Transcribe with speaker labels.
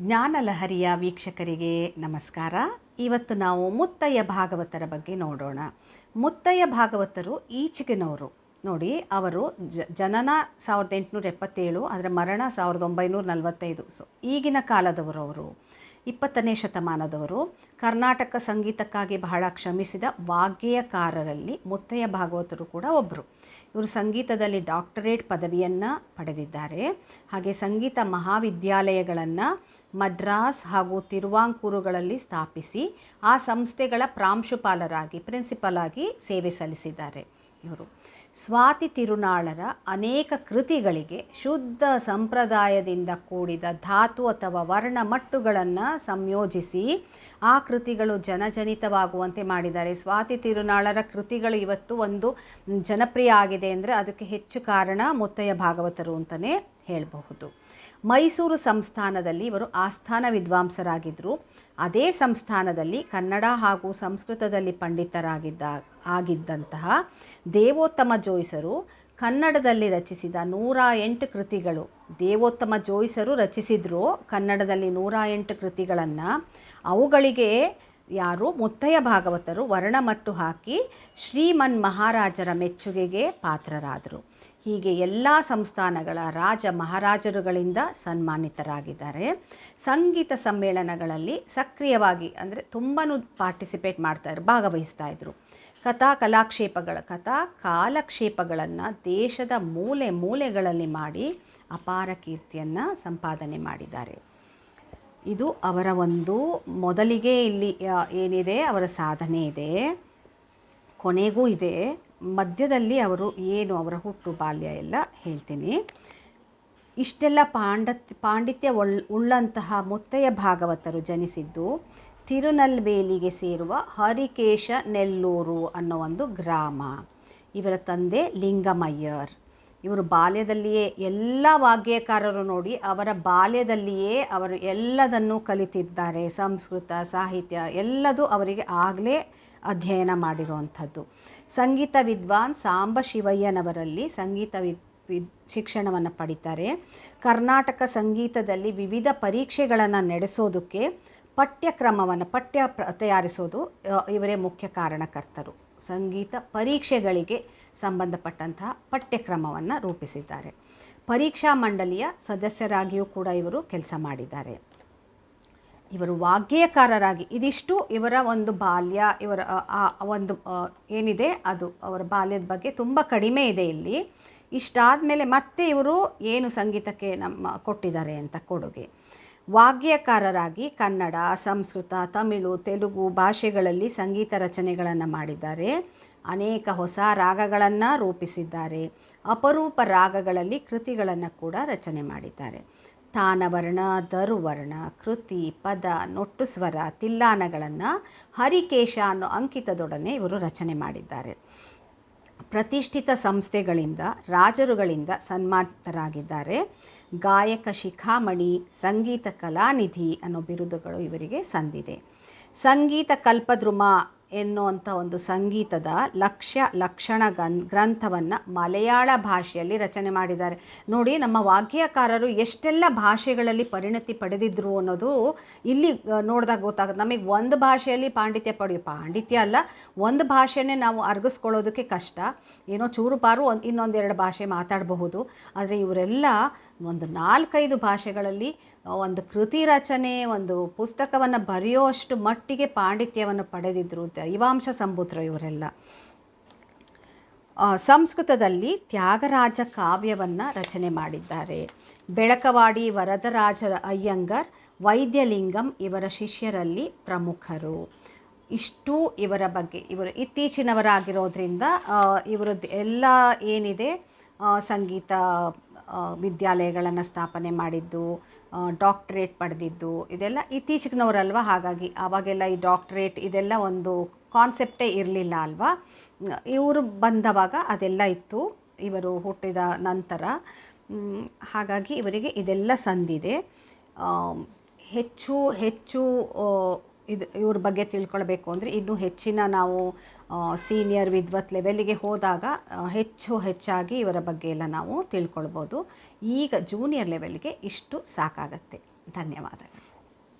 Speaker 1: ಜ್ಞಾನಲಹರಿಯ ವೀಕ್ಷಕರಿಗೆ ನಮಸ್ಕಾರ. ಇವತ್ತು ನಾವು ಮುತ್ತಯ್ಯ ಭಾಗವತರ ಬಗ್ಗೆ ನೋಡೋಣ. ಮುತ್ತಯ್ಯ ಭಾಗವತರು ಈಚೆಗಿನವರು. ನೋಡಿ, ಅವರು ಜನನ ಸಾವಿರದ ಎಂಟುನೂರ ಎಪ್ಪತ್ತೇಳು ಆದರೆ ಮರಣ ಸಾವಿರದ ಒಂಬೈನೂರ ನಲವತ್ತೈದು. ಸೊ ಈಗಿನ ಕಾಲದವರು ಅವರು, ಇಪ್ಪತ್ತನೇ ಶತಮಾನದವರು. ಕರ್ನಾಟಕ ಸಂಗೀತಕ್ಕಾಗಿ ಬಹಳ ಕ್ಷಮಿಸಿದ ವಾಗ್ಗೇಯಕಾರರಲ್ಲಿ ಮುತ್ತಯ್ಯ ಭಾಗವತರು ಕೂಡ ಒಬ್ಬರು ಇವರು ಸಂಗೀತದಲ್ಲಿ ಡಾಕ್ಟರೇಟ್ ಪದವಿಯನ್ನು ಪಡೆದಿದ್ದಾರೆ. ಹಾಗೆ ಸಂಗೀತ ಮಹಾವಿದ್ಯಾಲಯಗಳನ್ನು ಮದ್ರಾಸ್ ಹಾಗೂ ತಿರುವಾಂಕೂರುಗಳಲ್ಲಿ ಸ್ಥಾಪಿಸಿ ಆ ಸಂಸ್ಥೆಗಳ ಪ್ರಾಂಶುಪಾಲರಾಗಿ, ಪ್ರಿನ್ಸಿಪಲ್ ಆಗಿ ಸೇವೆ ಸಲ್ಲಿಸಿದ್ದಾರೆ ಇವರು. ಸ್ವಾತಿ ತಿರುನಾಳರ ಅನೇಕ ಕೃತಿಗಳಿಗೆ ಶುದ್ಧ ಸಂಪ್ರದಾಯದಿಂದ ಕೂಡಿದ ಧಾತು ಅಥವಾ ವರ್ಣಮಟ್ಟುಗಳನ್ನು ಸಂಯೋಜಿಸಿ ಆ ಕೃತಿಗಳು ಜನಜನಿತವಾಗುವಂತೆ ಮಾಡಿದ್ದಾರೆ. ಸ್ವಾತಿ ತಿರುನಾಳರ ಕೃತಿಗಳು ಇವತ್ತು ಒಂದು ಜನಪ್ರಿಯ ಆಗಿದೆ ಅಂದರೆ ಅದಕ್ಕೆ ಹೆಚ್ಚು ಕಾರಣ ಮುತ್ತಯ್ಯ ಭಾಗವತರು ಅಂತಲೇ ಹೇಳಬಹುದು. ಮೈಸೂರು ಸಂಸ್ಥಾನದಲ್ಲಿ ಇವರು ಆಸ್ಥಾನ ವಿದ್ವಾಂಸರಾಗಿದ್ದರು ಅದೇ ಸಂಸ್ಥಾನದಲ್ಲಿ ಕನ್ನಡ ಹಾಗೂ ಸಂಸ್ಕೃತದಲ್ಲಿ ಪಂಡಿತರಾಗಿದ್ದ, ಆಗಿದ್ದಂತಹ ದೇವೋತ್ತಮ ಜೋಯಿಸರು. ಕನ್ನಡದಲ್ಲಿ ರಚಿಸಿದ ನೂರ ಎಂಟು ಕೃತಿಗಳು. ದೇವೋತ್ತಮ ಜೋಯಿಸರು ರಚಿಸಿದ್ರು. ಕನ್ನಡದಲ್ಲಿ ನೂರ ಎಂಟು ಕೃತಿಗಳನ್ನು ಅವುಗಳಿಗೆ ಯಾರು ಮುತ್ತಯ್ಯ ಭಾಗವತರು ವರ್ಣಮಟ್ಟು ಹಾಕಿ ಶ್ರೀಮನ್ ಮಹಾರಾಜರ ಮೆಚ್ಚುಗೆಗೆ ಪಾತ್ರರಾದರು. ಹೀಗೆ ಎಲ್ಲ ಸಂಸ್ಥಾನಗಳ ರಾಜ ಮಹಾರಾಜರುಗಳಿಂದ ಸನ್ಮಾನಿತರಾಗಿದ್ದಾರೆ. ಸಂಗೀತ ಸಮ್ಮೇಳನಗಳಲ್ಲಿ ಸಕ್ರಿಯವಾಗಿ ಅಂದರೆ ತುಂಬಾ ಪಾರ್ಟಿಸಿಪೇಟ್ ಮಾಡ್ತಾ ಭಾಗವಹಿಸ್ತಾ ಇದ್ರು. ಕಥಾ ಕಲಾಕ್ಷೇಪಗಳ ಕಥಾ ಕಾಲಕ್ಷೇಪಗಳನ್ನು ದೇಶದ ಮೂಲೆ ಮೂಲೆಗಳಲ್ಲಿ ಮಾಡಿ ಅಪಾರ ಕೀರ್ತಿಯನ್ನು ಸಂಪಾದನೆ ಮಾಡಿದ್ದಾರೆ. ಇದು ಅವರ ಒಂದು ಮೊದಲಿಗೆ ಇಲ್ಲಿ ಏನಿದೆ, ಅವರ ಸಾಧನೆ ಇದೆ. ಕೊನೆಗೂ ಇದೆ. ಮಧ್ಯದಲ್ಲಿ ಅವರು ಏನು ಅವರ ಹುಟ್ಟು ಬಾಲ್ಯ ಎಲ್ಲ ಹೇಳ್ತೀನಿ. ಇಷ್ಟೆಲ್ಲ ಪಾಂಡ ಪಾಂಡಿತ್ಯ ಉಳ್ಳಂತಹ ಮುತ್ತಯ್ಯ ಭಾಗವತರು ಜನಿಸಿದ್ದು ತಿರುನಲ್ವೇಲಿಗೆ ಸೇರುವ ಹರಿಕೇಶ ನೆಲ್ಲೂರು ಅನ್ನೋ ಒಂದು ಗ್ರಾಮ. ಇವರ ತಂದೆ ಲಿಂಗಮಯ್ಯರ್. ಇವರು ಬಾಲ್ಯದಲ್ಲಿಯೇ ಎಲ್ಲ ವಾಗ್ಯಕಾರರು ನೋಡಿ ಅವರ ಬಾಲ್ಯದಲ್ಲಿಯೇ ಅವರು ಎಲ್ಲದನ್ನು ಕಲಿತಿದ್ದಾರೆ. ಸಂಸ್ಕೃತ, ಸಾಹಿತ್ಯ ಎಲ್ಲದೂ ಅವರಿಗೆ ಆಗಲೇ ಅಧ್ಯಯನ ಮಾಡಿರುವಂಥದ್ದು. ಸಂಗೀತ ವಿದ್ವಾನ್ ಸಾಂಬ ಶಿವಯ್ಯನವರಲ್ಲಿ ಸಂಗೀತ ವಿದ್ ವಿದ್, ಶಿಕ್ಷಣವನ್ನು ಪಡಿತಾರೆ. ಕರ್ನಾಟಕ ಸಂಗೀತದಲ್ಲಿ ವಿವಿಧ ಪರೀಕ್ಷೆಗಳನ್ನು ನಡೆಸೋದಕ್ಕೆ ಪಠ್ಯಕ್ರಮವನ್ನು, ಪಠ್ಯ ಪ್ರ, ತಯಾರಿಸೋದು ಇವರೇ ಮುಖ್ಯ ಕಾರಣಕರ್ತರು. ಸಂಗೀತ ಪರೀಕ್ಷೆಗಳಿಗೆ ಸಂಬಂಧಪಟ್ಟಂತಹ ಪಠ್ಯಕ್ರಮವನ್ನು ರೂಪಿಸಿದ್ದಾರೆ. ಪರೀಕ್ಷಾ ಮಂಡಳಿಯ ಸದಸ್ಯರಾಗಿಯೂ ಕೂಡ ಇವರು ಕೆಲಸ ಮಾಡಿದ್ದಾರೆ. ಇವರು ವಾಗ್ಗೇಯಕಾರರಾಗಿ, ಇದಿಷ್ಟು ಇವರ ಒಂದು ಬಾಲ್ಯ, ಇವರ ಒಂದು ಏನಿದೆ ಅದು ಅವರ ಬಾಲ್ಯದ ಬಗ್ಗೆ ತುಂಬ ಕಡಿಮೆ ಇದೆ ಇಲ್ಲಿ. ಇಷ್ಟಾದ ಮೇಲೆ ಮತ್ತೆ ಇವರು ಏನು ಸಂಗೀತಕ್ಕೆ ನಮ್ಮ ಕೊಟ್ಟಿದ್ದಾರೆ ಅಂತ ಕೊಡುಗೆ. ವಾಗ್ಯಕಾರರಾಗಿ ಕನ್ನಡ, ಸಂಸ್ಕೃತ, ತಮಿಳು, ತೆಲುಗು ಭಾಷೆಗಳಲ್ಲಿ ಸಂಗೀತ ರಚನೆಗಳನ್ನು ಮಾಡಿದ್ದಾರೆ. ಅನೇಕ ಹೊಸ ರಾಗಗಳನ್ನು ರೂಪಿಸಿದ್ದಾರೆ. ಅಪರೂಪ ರಾಗಗಳಲ್ಲಿ ಕೃತಿಗಳನ್ನು ಕೂಡ ರಚನೆ ಮಾಡಿದ್ದಾರೆ. ತಾನವರ್ಣ ದರುವರ್ಣ ಕೃತಿ, ಪದ, ನೊಟ್ಟು ಸ್ವರ, ತಿಲ್ಲಾನಗಳನ್ನು ಹರಿಕೇಶ ಅನ್ನೋ ಅಂಕಿತದೊಡನೆ ಇವರು ರಚನೆ ಮಾಡಿದ್ದಾರೆ. ಪ್ರತಿಷ್ಠಿತ ಸಂಸ್ಥೆಗಳಿಂದ ರಾಜರುಗಳಿಂದ ಸನ್ಮಾನಿತರಾಗಿದ್ದಾರೆ. ಗಾಯಕ ಶಿಖಾಮಣಿ ಸಂಗೀತ ಕಲಾನಿಧಿ ಅನ್ನೋ ಬಿರುದುಗಳು ಇವರಿಗೆ ಸಂದಿದೆ. ಸಂಗೀತ ಕಲ್ಪದ್ರುಮ ಎನ್ನುವಂಥ ಒಂದು ಸಂಗೀತದ ಲಕ್ಷ್ಯ, ಲಕ್ಷಣ, ಗನ್, ಗ್ರಂಥವನ್ನು ಮಲಯಾಳ ಭಾಷೆಯಲ್ಲಿ ರಚನೆ ಮಾಡಿದ್ದಾರೆ. ನೋಡಿ, ನಮ್ಮ ವಾಗ್ಯಕಾರರು ಎಷ್ಟೆಲ್ಲ ಭಾಷೆಗಳಲ್ಲಿ ಪರಿಣತಿ ಪಡೆದಿದ್ರು ಅನ್ನೋದು ಇಲ್ಲಿ ನೋಡಿದಾಗ ಗೊತ್ತಾಗುತ್ತೆ. ನಮಗೆ ಒಂದು ಭಾಷೆಯಲ್ಲಿ ಪಾಂಡಿತ್ಯ ಪಡೆಯೋ ಪಾಂಡಿತ್ಯ ಅಲ್ಲ, ಒಂದು ಭಾಷೆನೇ ನಾವು ಅರ್ಗಿಸ್ಕೊಳ್ಳೋದಕ್ಕೆ ಕಷ್ಟ. ಏನೋ ಚೂರು ಪಾರು ಒಂದು ಇನ್ನೊಂದೆರಡು ಭಾಷೆ ಮಾತಾಡಬಹುದು. ಆದರೆ ಇವರೆಲ್ಲ ಒಂದು ನಾಲ್ಕೈದು ಭಾಷೆಗಳಲ್ಲಿ ಒಂದು ಕೃತಿ ರಚನೆ, ಒಂದು ಪುಸ್ತಕವನ್ನು ಬರೆಯೋಷ್ಟು ಮಟ್ಟಿಗೆ ಪಾಂಡಿತ್ಯವನ್ನು ಪಡೆದಿದ್ದರು ದೈವಾಂಶ ಸಂಭುತ್ರ ಇವರೆಲ್ಲ. ಸಂಸ್ಕೃತದಲ್ಲಿ ತ್ಯಾಗರಾಜ ಕಾವ್ಯವನ್ನು ರಚನೆ ಮಾಡಿದ್ದಾರೆ. ಬೆಳಕವಾಡಿ ವರದರಾಜ ಅಯ್ಯಂಗರ್, ವೈದ್ಯಲಿಂಗಂ ಇವರ ಶಿಷ್ಯರಲ್ಲಿ ಪ್ರಮುಖರು. ಇಷ್ಟು ಇವರ ಬಗ್ಗೆ, ಇವರು ಇತ್ತೀಚಿನವರಾಗಿರೋದ್ರಿಂದ ಇವರದ್ದು ಎಲ್ಲ ಏನಿದೆ ಸಂಗೀತ ವಿದ್ಯಾಲಯಗಳನ್ನು ಸ್ಥಾಪನೆ ಮಾಡಿದ್ದು ಡಾಕ್ಟ್ರೇಟ್ ಪಡೆದಿದ್ದು, ಇದೆಲ್ಲ ಇತ್ತೀಚಿಗಿನವರಲ್ವ? ಹಾಗಾಗಿ ಆವಾಗೆಲ್ಲ ಈ ಡಾಕ್ಟ್ರೇಟ್ ಇದೆಲ್ಲ ಒಂದು ಕಾನ್ಸೆಪ್ಟೇ ಇರಲಿಲ್ಲ ಅಲ್ವಾ? ಇವರು ಬಂದವಾಗ ಅದೆಲ್ಲ ಇತ್ತು, ಇವರು ಹುಟ್ಟಿದ ನಂತರ. ಹಾಗಾಗಿ ಇವರಿಗೆ ಇದೆಲ್ಲ ಸಂದಿದೆ. ಹೆಚ್ಚು ಹೆಚ್ಚು ಇದು ಇವ್ರ ಬಗ್ಗೆ ತಿಳ್ಕೊಳ್ಬೇಕು ಅಂದರೆ ಇನ್ನೂ ಹೆಚ್ಚಿನ ನಾವು ಸೀನಿಯರ್ ವಿದ್ವತ್ ಲೆವೆಲ್ಲಿಗೆ ಹೋದಾಗ ಹೆಚ್ಚು ಹೆಚ್ಚಾಗಿ ಇವರ ಬಗ್ಗೆ ಎಲ್ಲ ನಾವು ತಿಳ್ಕೊಳ್ಬೋದು. ಈಗ ಜೂನಿಯರ್ ಲೆವೆಲ್ಗೆ ಇಷ್ಟು ಸಾಕಾಗತ್ತೆ. ಧನ್ಯವಾದಗಳು.